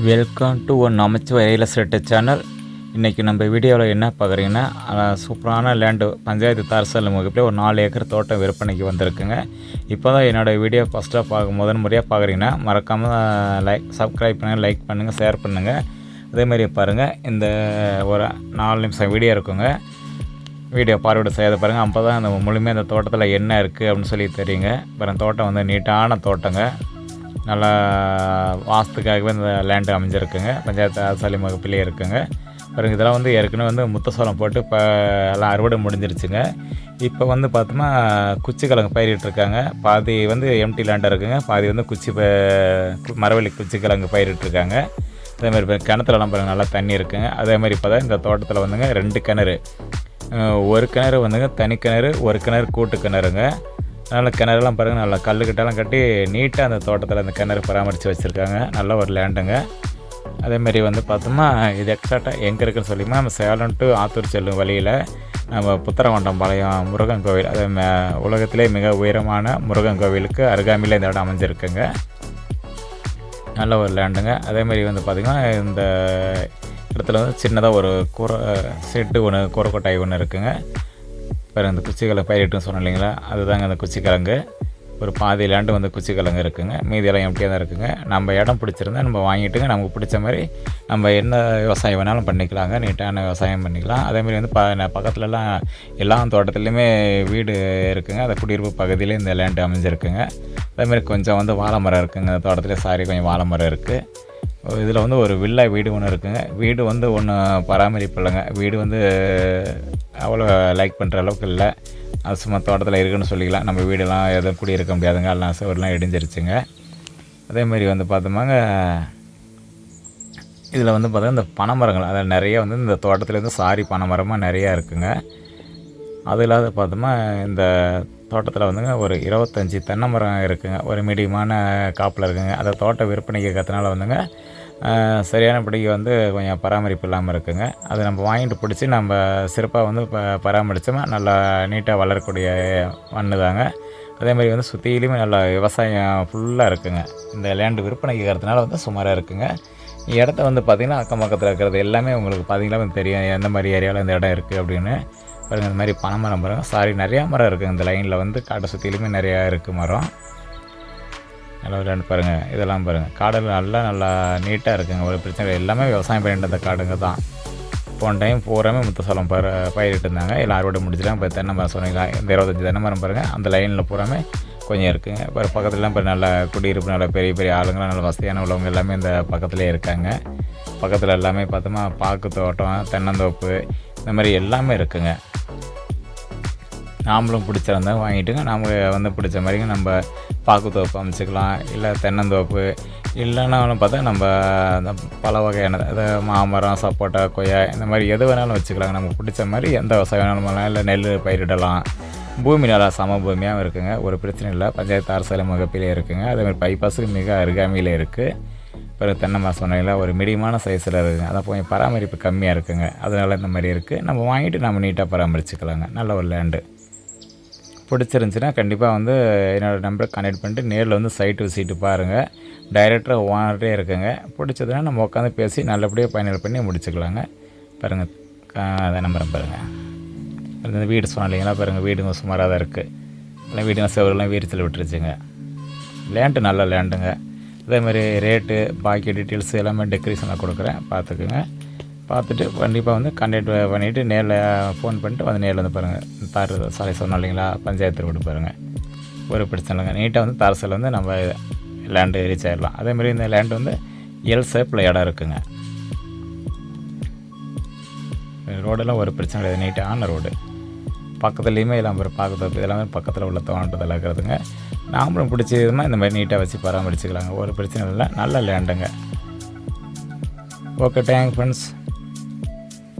Welcome to One Namachivaya real estate channel இன்றைக்கி நம்ம வீடியோவில் என்ன பார்க்குறீங்கன்னா சூப்பரான லேண்டு பஞ்சாயத்து தாரசல் முகப்பில் ஒரு நாலு ஏக்கர் தோட்டம் விற்பனைக்கு வந்திருக்குங்க. இப்போ தான் என்னோடய வீடியோ ஃபஸ்ட்டாக பார்க்க முதன் முறையாக பார்க்குறீங்கன்னா மறக்காமல் லைக் சப்ஸ்கிரைப் பண்ணுங்கள் லைக் பண்ணுங்கள் ஷேர் பண்ணுங்கள் அதேமாதிரி பாருங்கள் இந்த ஒரு நாலு நிமிஷம் வீடியோ இருக்குங்க. வீடியோ பார்வையிட செய்யாத பாருங்கள் அப்போ தான் அந்த முழுமையாக அந்த தோட்டத்தில் என்ன இருக்குது அப்படின்னு சொல்லி தெரியுங்க. அப்புறம் தோட்டம் வந்து நீட்டான தோட்டங்க. நல்லா வாஸ்துக்காகவே இந்த லேண்டு அமைஞ்சிருக்குங்க. பஞ்சாயத்து ஆசாலி வகுப்பிலே இருக்குங்க. பாருங்க இதெல்லாம் வந்து ஏற்கனவே வந்து முத்தசோளம் போட்டு இப்போ எல்லாம் அறுவடை முடிஞ்சிருச்சுங்க. இப்போ வந்து பார்த்தோம்னா குச்சி கிழங்கு பயிரிட்டுருக்காங்க பாதி வந்து எம்டி லேண்டாக இருக்குங்க. பாதி வந்து குச்சி மரவள்ளி குச்சி கிழங்கு பயிரிட்டுருக்காங்க அதே மாதிரி கிணத்துலலாம் பாருங்க நல்லா தண்ணி இருக்குங்க. அதே மாதிரி இப்போ தான் இந்த தோட்டத்தில் வந்துங்க ரெண்டு கிணறு. ஒரு கிணறு வந்துங்க தனி கிணறு ஒரு கிணறு கூட்டு கிணறுங்க. அதனால் கிணறுலாம் பாருங்கள் நல்லா கல்லுக்கிட்டலாம் கட்டி நீட்டாக அந்த தோட்டத்தில் அந்த கிணறு பராமரித்து வச்சுருக்காங்க. நல்ல ஒரு லேண்டுங்க அதேமாரி வந்து பார்த்தோம்னா இது எக்ஸாக்டாக எங்கே இருக்குன்னு சொல்லிமா நம்ம சேலம் டு ஆத்தூர் செல்லும் வழியில் நம்ம புத்தரகொண்டம் பாளையம் முருகன் கோவில். அது ம- உலகத்திலே மிக உயரமான முருகன் கோவிலுக்கு அருகாமையில் இந்த இடம் அமைஞ்சிருக்குங்க. நல்ல ஒரு லேண்டுங்க அதேமாரி வந்து பார்த்திங்கன்னா இந்த இடத்துல வந்து சின்னதாக ஒரு கூரை செட்டு ஒன்று கூரைக்கொட்டாய் ஒன்று இருக்குங்க. இப்போ இந்த குச்சிக்கிழங்கு பயிரிட்டுன்னு சொன்ன இல்லைங்களா? அதுதாங்க அந்த குச்சிக்கிழங்கு. ஒரு பாதி லேண்டு வந்து குச்சிக்கிழங்கு இருக்குங்க. மீதியெல்லாம் எப்படியாக தான் இருக்குங்க. நம்ம இடம் பிடிச்சிருந்தா நம்ம வாங்கிட்டுங்க. நமக்கு பிடிச்ச மாதிரி நம்ம என்ன விவசாயம் வேணாலும் பண்ணிக்கலாங்க. நீட்டான விவசாயம் பண்ணிக்கலாம். அதேமாதிரி வந்து ப ந- பக்கத்துலலாம் எல்லா தோட்டத்துலேயுமே வீடு இருக்குங்க. அந்த குடியிருப்பு பகுதியிலே இந்த லேண்டு அமைஞ்சிருக்குங்க. அதேமாதிரி கொஞ்சம் வந்து வாழை மரம் இருக்குங்க. தோட்டத்துலேயே தோட்டத்திலே சாரி கொஞ்சம் வாழை மரம் இருக்குது இதில் வந்து ஒரு வில்லா வீடு ஒன்று இருக்குங்க. வீடு வந்து ஒன்று பராமரிப்பு இல்லைங்க வீடு வந்து அவ்வளோ லைக் பண்ணுற அளவுக்கு இல்லை. அது சும்மா தோட்டத்தில் இருக்குன்னு சொல்லிக்கலாம். நம்ம வீடெல்லாம் எதுவும் குடியிருக்க முடியாதுங்க. எல்லாம் சுவரெலாம் இடிஞ்சிருச்சுங்க. அதே மாதிரி வந்து பார்த்தோமாங்க இதில் வந்து பார்த்தா இந்த பனைமரங்கள் அதில் நிறைய வந்து இந்த தோட்டத்துலேருந்து சாரி பனைமரமாக நிறையா இருக்குங்க. அது இல்லாத பார்த்தோமா இந்த தோட்டத்தில் வந்துங்க ஒரு இருபத்தஞ்சி தென்னை மரம் இருக்குங்க. ஒரு மீடியமான காப்பில் இருக்குங்க. அதை தோட்ட விற்பனைக்கு இருக்கிறதுனால வந்துங்க சரியானபடிக்கு வந்து கொஞ்சம் பராமரிப்பு இல்லாமல் இருக்குங்க. அதை நம்ம வாங்கிட்டு பிடிச்சி நம்ம சிறப்பாக வந்து ப பராமரித்தோமா நல்லா நீட்டாக வளரக்கூடிய மண்ணு தாங்க. அதே மாதிரி வந்து சுற்றிலையுமே நல்லா விவசாயம் ஃபுல்லாக இருக்குங்க. இந்த லேண்டு விற்பனைக்கு இருக்கிறதுனால வந்து சுமாராக இருக்குங்க. இடத்த வந்து பார்த்திங்கன்னா அக்கம் பக்கத்தில் இருக்கிறது எல்லாமே உங்களுக்கு பார்த்தீங்கன்னா வந்து தெரியும். எந்த மாதிரி ஏரியாவில் இந்த இடம் இருக்குது அப்படின்னு. பாருங்கள் இந்த மாதிரி பனை மரம் பாருங்கள் சாரி நிறையா மரம் இருக்குது இந்த லைனில் வந்து காட்டை சுற்றிலுமே நிறையா இருக்குது மரம். நல்லா விளையாண்டு பாருங்கள் இதெல்லாம் பாருங்கள் காடு நல்லா நல்லா நீட்டாக இருக்குங்க. ஒரு பிரச்சனை இல்லை. எல்லாமே விவசாயம் பண்ணிட்டு இருந்த காடுங்க தான். போன டைம் பூராமே முத்தசோளம் பயிர் பயிரிட்டு இருந்தாங்க. எல்லாம் அறுவடை முடிச்சிட்டாங்க இப்போ தென்னை மரம் சொன்னீங்களா இந்த இருபத்தஞ்சி தென்னை மரம் பாருங்கள் அந்த லைனில் பூராமே கொஞ்சம் இருக்குங்க. இப்போ பக்கத்துலலாம் இப்போ நல்ல குடியிருப்பு நல்ல பெரிய பெரிய ஆளுங்களாம் நல்ல வசதியான உள்ளவங்க எல்லாமே இந்த பக்கத்துலேயே இருக்காங்க. பக்கத்தில் எல்லாமே பார்த்தோமா பாக்கு தோட்டம் தென்னந்தோப்பு இந்த மாதிரி எல்லாமே இருக்குங்க. நாமளும் பிடிச்சிருந்தா வாங்கிட்டுங்க. நமக்கு வந்து பிடிச்ச மாதிரிங்க நம்ம பாக்குத்தோப்பு அமைச்சிக்கலாம். இல்லை தென்னந்தோப்பு இல்லைன்னாலும் பார்த்தா நம்ம அந்த பல வகையான அதாவது மாமரம் சப்போட்டா கொய்யா இந்த மாதிரி எது வேணாலும் வச்சுக்கலாங்க. நமக்கு பிடிச்ச மாதிரி எந்த விவசாயம் வேணாலும் பண்ணலாம். இல்லை நெல் பயிரிடலாம். பூமி நல்லா சம பூமியாகவும் இருக்குங்க. ஒரு பிரச்சனை இல்லை. பஞ்சாயத்து அரசாலை முகப்பிலே இருக்குங்க. அதே மாதிரி பைபாஸுக்கு மிக அருகாமையில் இருக்குது பிறகு தென்னை மரம் சொன்னீங்களா ஒரு மீடியமான சைஸில் இருக்குங்க. அதை போய் பராமரிப்பு கம்மியாக இருக்குங்க. அதனால் இந்த மாதிரி இருக்குது நம்ம வாங்கிட்டு நம்ம நீட்டாக பராமரிச்சுக்கலாங்க. நல்ல ஒரு லேண்டு பிடிச்சிருந்துச்சின்னா கண்டிப்பாக வந்து என்னோடய நம்பரை கனெக்ட் பண்ணிட்டு நேரில் வந்து சைட்டு விசிட்டு பாருங்கள் டைரக்டராக ஓனர்டே இருக்குங்க. பிடிச்சதுன்னா நம்ம உட்காந்து பேசி நல்லபடியாக பயணிகள் பண்ணி முடிச்சுக்கலாங்க. பாருங்கள் அதை நம்புறேன் பாருங்கள் இந்த வீடு சொன்னோம் இல்லைங்களா பாருங்கள் வீடுங்க சுமாராக தான் இருக்குது எல்லாம் வீடுங்க செவரெல்லாம் வீரிச்சல் விட்டுருச்சுங்க. லேண்டு நல்ல லேண்டுங்க அதே மாதிரி ரேட்டு பாக்கி டீட்டெயில்ஸ் எல்லாமே டெக்கரேஷனாக கொடுக்குறேன் பார்த்துக்குங்க. பார்த்துட்டு கண்டிப்பாக வந்து கண்டக்ட் பண்ணிவிட்டு நேரில் ஃபோன் பண்ணிட்டு வந்து நேரில் வந்து பாருங்கள் தார் சாலை சொன்னோம் இல்லைங்களா? பஞ்சாயத்து ரோடு பாருங்கள் ஒரு பிரச்சனை இல்லைங்க. நீட்டாக வந்து தார்சல் வந்து நம்ம லேண்டு ரீச் ஆகிடலாம் அதேமாரி இந்த லேண்டு வந்து எல் ஷேப்பில் இடம் இருக்குங்க. ரோடெல்லாம் ஒரு பிரச்சனை கிடையாது. நீட்டான ரோடு பக்கத்துலேயுமே எல்லாம் ஒரு பார்க்கறது இதெல்லாமே பக்கத்தில் உள்ள தோன்றதில் இருக்கிறதுங்க நாமளும் பிடிச்சதுமா இந்த மாதிரி நீட்டாக வச்சு பராமரிச்சுக்கலாங்க. ஒரு பிரச்சனை இல்லை நல்ல லேண்டுங்க ஓகே டேங்க் ஃப்ரெண்ட்ஸ்